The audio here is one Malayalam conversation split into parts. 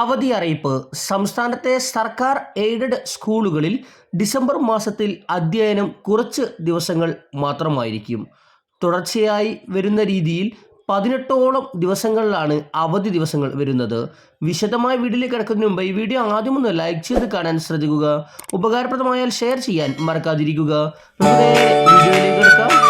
അവധി അറിയിപ്പ്. സംസ്ഥാനത്തെ സർക്കാർ എയ്ഡഡ് സ്കൂളുകളിൽ ഡിസംബർ മാസത്തിൽ അധ്യയനം കുറച്ച് ദിവസങ്ങൾ മാത്രമായിരിക്കും. തുടർച്ചയായി വരുന്ന രീതിയിൽ പതിനെട്ടോളം ദിവസങ്ങളിലാണ് അവധി ദിവസങ്ങൾ വരുന്നത്. വിശദമായ വീഡിയോയിൽ കിടക്കുന്നതിന് മുമ്പ് ഈ വീഡിയോ ആദ്യം ഒന്ന് ലൈക്ക് ചെയ്ത് കാണാൻ ശ്രദ്ധിക്കുക. ഉപകാരപ്രദമായാൽ ഷെയർ ചെയ്യാൻ മറക്കാതിരിക്കുക. വീഡിയോയിലേക്ക് കിടക്കാം.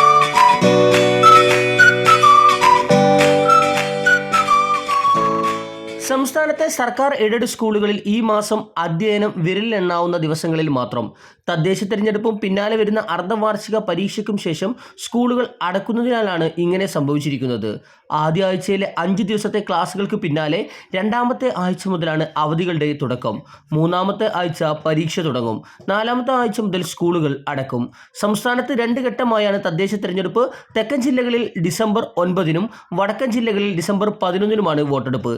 സംസ്ഥാനത്തെ സർക്കാർ എയ്ഡഡ് സ്കൂളുകളിൽ ഈ മാസം അധ്യയനം വിരലിലെണ്ണാവുന്ന ദിവസങ്ങളിൽ മാത്രം. തദ്ദേശ തെരഞ്ഞെടുപ്പും പിന്നാലെ വരുന്ന അർദ്ധവാർഷിക പരീക്ഷയ്ക്കും ശേഷം സ്കൂളുകൾ അടക്കുന്നതിനാലാണ് ഇങ്ങനെ സംഭവിച്ചിരിക്കുന്നത്. ആദ്യ ആഴ്ചയിലെ അഞ്ച് ദിവസത്തെ ക്ലാസുകൾക്ക് പിന്നാലെ രണ്ടാമത്തെ ആഴ്ച മുതലാണ് അവധികളുടെ തുടക്കം. മൂന്നാമത്തെ ആഴ്ച പരീക്ഷ തുടങ്ങും. നാലാമത്തെ ആഴ്ച മുതൽ സ്കൂളുകൾ അടക്കും. സംസ്ഥാനത്ത് രണ്ട് ഘട്ടമായാണ് തദ്ദേശ തെരഞ്ഞെടുപ്പ്. തെക്കൻ ജില്ലകളിൽ ഡിസംബർ ഒൻപതിനും വടക്കൻ ജില്ലകളിൽ ഡിസംബർ പതിനൊന്നിനുമാണ് വോട്ടെടുപ്പ്.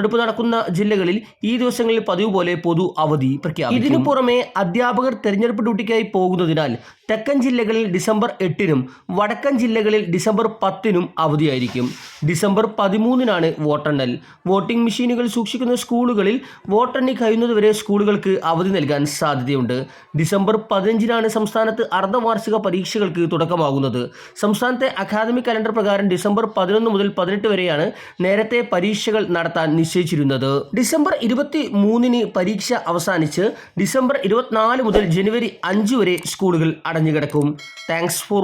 വോട്ടെടുപ്പ് നടക്കുന്ന ജില്ലകളിൽ ഈ ദിവസങ്ങളിൽ പതിവ് പോലെ പൊതു അവധി പ്രഖ്യാപിക്കും. ഇതിനു പുറമെ അധ്യാപകർ തെരഞ്ഞെടുപ്പ് ഡ്യൂട്ടിക്കായി പോകുന്നതിനാൽ തെക്കൻ ജില്ലകളിൽ ഡിസംബർ എട്ടിനും വടക്കൻ ജില്ലകളിൽ ഡിസംബർ പത്തിനും അവധിയായിരിക്കും. ഡിസംബർ പതിമൂന്നിനാണ് വോട്ടെണ്ണൽ. വോട്ടിംഗ് മെഷീനുകൾ സൂക്ഷിക്കുന്ന സ്കൂളുകളിൽ വോട്ടെണ്ണി കഴിയുന്നതുവരെ സ്കൂളുകൾക്ക് അവധി നൽകാൻ സാധ്യതയുണ്ട്. ഡിസംബർ പതിനഞ്ചിനാണ് സംസ്ഥാനത്ത് അർദ്ധവാർഷിക പരീക്ഷകൾക്ക് തുടക്കമാകുന്നത്. സംസ്ഥാനത്തെ അക്കാദമിക് കലണ്ടർ പ്രകാരം ഡിസംബർ പതിനൊന്ന് മുതൽ പതിനെട്ട് വരെയാണ് നേരത്തെ പരീക്ഷകൾ നടത്താൻ നിശ്ചയിച്ചിരുന്നത്. ഡിസംബർ ഇരുപത്തി മൂന്നിന് പരീക്ഷ അവസാനിച്ച് ഡിസംബർ ഇരുപത്തിനാല് മുതൽ ജനുവരി അഞ്ച് വരെ സ്കൂളുകൾ അടഞ്ഞുകിടക്കും. Thanks for